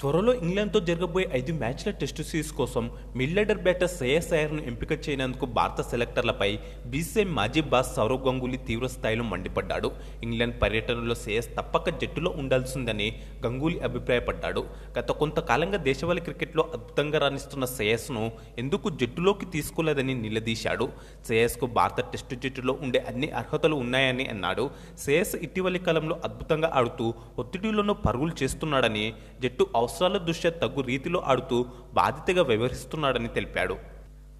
త్వరలో ఇంగ్లాండ్తో జరగబోయే ఐదు మ్యాచ్ల టెస్టు సిరీస్ కోసం మిడ్లెడర్ బ్యాటర్ శ్రేయస్ అయ్యర్ను ఎంపిక చేయనందుకు భారత సెలెక్టర్లపై బీసీఐ మాజీ బాస్ సౌరవ్ గంగూలీ తీవ్ర స్థాయిలో మండిపడ్డాడు. ఇంగ్లాండ్ పర్యటనలో శ్రేయస్ తప్పక జట్టులో ఉండాల్సిందని గంగూలీ అభిప్రాయపడ్డాడు. గత కొంతకాలంగా దేశవాళీ క్రికెట్లో అద్భుతంగా రాణిస్తున్న శ్రేయస్ను ఎందుకు జట్టులోకి తీసుకోలేదని నిలదీశాడు. శ్రేయస్కు భారత టెస్టు జట్టులో ఉండే అన్ని అర్హతలు ఉన్నాయని అన్నాడు. శ్రేయస్ ఇటీవలి కాలంలో అద్భుతంగా ఆడుతూ ఒత్తిడిలోనూ పరుగులు చేస్తున్నాడని జట్టు అవసరాల దృష్ట్యా తగ్గు రీతిలో ఆడుతూ బాధితగా వ్యవహరిస్తున్నాడని తెలిపాడు.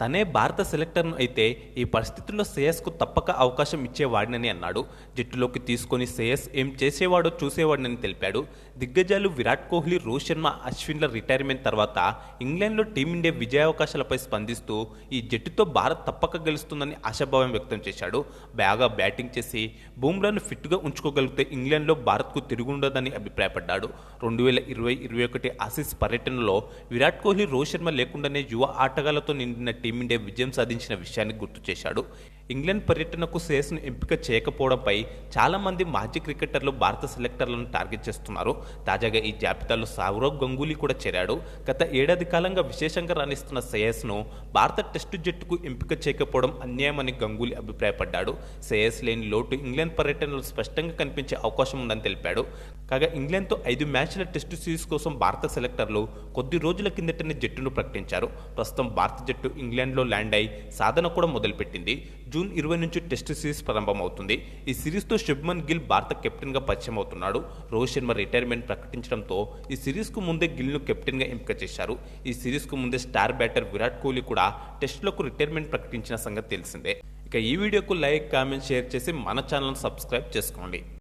తనే భారత సెలెక్టర్ను అయితే ఈ పరిస్థితుల్లో శ్రేయస్కు తప్పక అవకాశం ఇచ్చేవాడినని అన్నాడు. జట్టులోకి తీసుకొని శ్రేయస్ ఏం చేసేవాడో చూసేవాడినని తెలిపాడు. దిగ్గజాలు విరాట్ కోహ్లీ రోహిత్ శర్మ అశ్విన్ల రిటైర్మెంట్ తర్వాత ఇంగ్లాండ్లో టీమిండియా విజయావకాశాలపై స్పందిస్తూ ఈ జట్టుతో భారత్ తప్పక గెలుస్తుందని ఆశాభావం వ్యక్తం చేశాడు. బాగా బ్యాటింగ్ చేసి బూమ్రాను ఫిట్గా ఉంచుకోగలిగితే ఇంగ్లాండ్లో భారత్కు తిరుగుండదని అభిప్రాయపడ్డాడు. రెండు వేల ఇరవై ఇరవై ఒకటి ఆసీస్ పర్యటనలో విరాట్ కోహ్లీ రోహిత్ శర్మ లేకుండానే యువ ఆటగాళ్ళతో నిండిన టీమిండియా విజయం సాధించిన విషయాన్ని గుర్తు చేశాడు. ఇంగ్లాండ్ పర్యటనకు శ్రేయస్ను ఎంపిక చేయకపోవడంపై చాలామంది మాజీ క్రికెటర్లు భారత సెలెక్టర్లను టార్గెట్ చేస్తున్నారు. తాజాగా ఈ జాబితాలో సౌరవ్ గంగూలీ కూడా చేరాడు. గత ఏడాది కాలంగా విశేషంగా రాణిస్తున్న శ్రేయస్ను భారత టెస్టు జట్టుకు ఎంపిక చేయకపోవడం అన్యాయమని గంగూలీ అభిప్రాయపడ్డాడు. శ్రేయస్ లేని లోటు ఇంగ్లాండ్ పర్యటనలో స్పష్టంగా కనిపించే అవకాశం ఉందని తెలిపాడు. కాగా ఇంగ్లాండ్తో ఐదు మ్యాచ్ల టెస్టు సిరీస్ కోసం భారత సెలెక్టర్లు కొద్ది రోజుల కిందటనే జట్టును ప్రకటించారు. ప్రస్తుతం భారత జట్టు ఇంగ్లాండ్లో ల్యాండ్ అయి సాధన కూడా మొదలుపెట్టింది. జూన్ ఇరవై నుంచి టెస్ట్ సిరీస్ ప్రారంభమవుతుంది. ఈ సిరీస్తో శుభ్మన్ గిల్ భారత కెప్టెన్గా పరిచయం అవుతున్నాడు రోహిత్ శర్మ రిటైర్మెంట్ ప్రకటించడంతో ఈ సిరీస్కు ముందే గిల్ను కెప్టెన్గా ఎంపిక చేశారు. ఈ సిరీస్కు ముందే స్టార్ బ్యాటర్ విరాట్ కోహ్లీ కూడా టెస్టులకు రిటైర్మెంట్ ప్రకటించిన సంగతి తెలిసిందే. ఇక ఈ వీడియోకు లైక్ కామెంట్ షేర్ చేసి మన ఛానల్ను సబ్స్క్రైబ్ చేసుకోండి.